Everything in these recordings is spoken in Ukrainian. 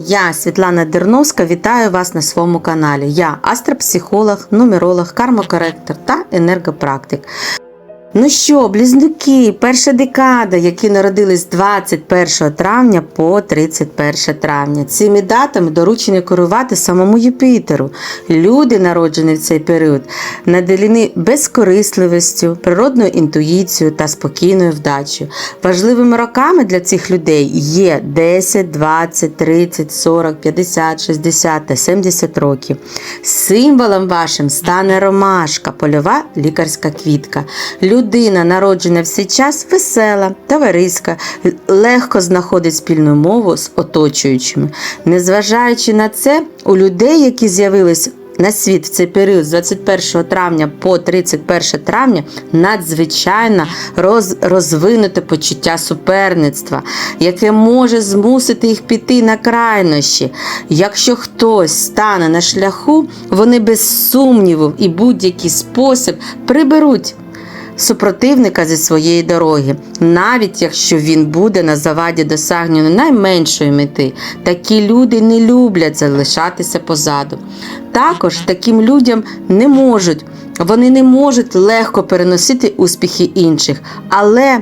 Я, Світлана Дерновська, вітаю вас на своєму каналі. Я астропсихолог, нумеролог, кармокоректор та енергопрактик. Ну що, близнюки, перша декада, які народились 21 травня по 31 травня. Цими датами доручені керувати самому Юпітеру. Люди, народжені в цей період, наделені безкорисливістю, природною інтуїцією та спокійною вдачею. Важливими роками для цих людей є 10, 20, 30, 40, 50, 60 та 70 років. Символом вашим стане ромашка, польова лікарська квітка. Людина, народжена в цей час, весела, товариська, легко знаходить спільну мову з оточуючими. Незважаючи на це, у людей, які з'явились на світ в цей період з 21 травня по 31 травня надзвичайно роз, розвинуте почуття суперництва, яке може змусити їх піти на крайнощі. Якщо хтось стане на шляху, вони без сумніву і будь-який спосіб приберуть супротивника зі своєї дороги, навіть якщо він буде на заваді досягнення найменшої мети. Такі люди не люблять залишатися позаду. Також таким людям не можуть, вони не можуть легко переносити успіхи інших, але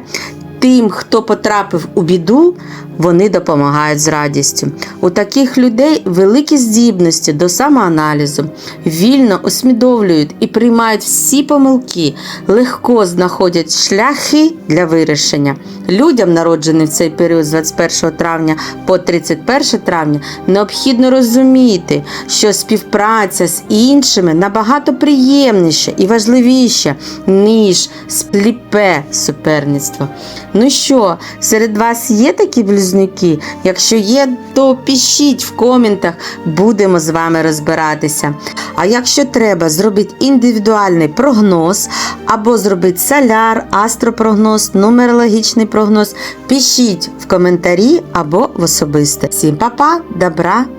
тим, хто потрапив у біду, вони допомагають з радістю. У таких людей великі здібності до самоаналізу, вільно усвідомлюють і приймають всі помилки, легко знаходять шляхи для вирішення. Людям, народженим в цей період з 21 травня по 31 травня, необхідно розуміти, що співпраця з іншими набагато приємніша і важливіша, ніж сліпе суперництво. Ну що, серед вас є такі близнюки? Якщо є, то пишіть в коментах, будемо з вами розбиратися. А якщо треба зробити індивідуальний прогноз або зробити соляр, астропрогноз, нумерологічний прогноз, пишіть в коментарі або в особисте. Всім па-па, добра